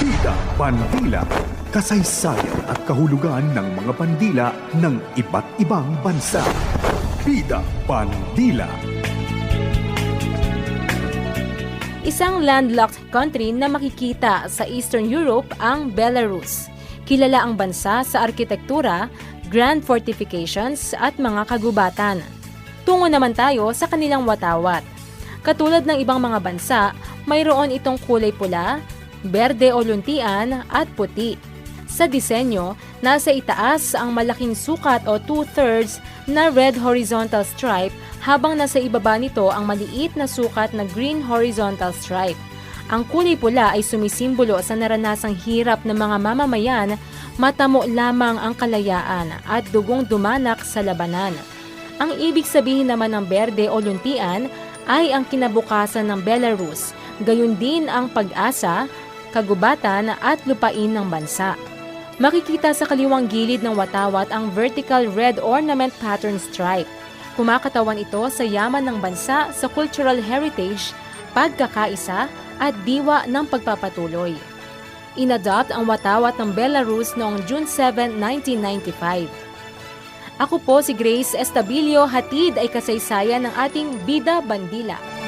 Bida Bandila Kasaysayan at kahulugan ng mga bandila ng iba't ibang bansa Bida Bandila Isang landlocked country na makikita sa Eastern Europe ang Belarus. Kilala ang bansa sa arkitektura, grand fortifications at mga kagubatan. Tungo naman tayo sa kanilang watawat. Katulad ng ibang mga bansa, mayroon itong kulay pula, berde o luntian at puti. Sa disenyo, nasa itaas ang malaking sukat o two-thirds na red horizontal stripe habang nasa ibaba nito ang maliit na sukat na green horizontal stripe. Ang kulay pula ay sumisimbolo sa naranasang hirap ng mga mamamayan, matamo lamang ang kalayaan at dugong dumanak sa labanan. Ang ibig sabihin naman ng berde o luntian ay ang kinabukasan ng Belarus, gayon din ang pag-asa, kagubatan at lupain ng bansa. Makikita sa kaliwang gilid ng watawat ang vertical red ornament pattern stripe. Kumakatawan ito sa yaman ng bansa sa cultural heritage, pagkakaisa at diwa ng pagpapatuloy. Inadopt ang watawat ng Belarus noong June 7, 1995. Ako po si Grace Estabilio, hatid ay kasaysayan ng ating Bida Bandila.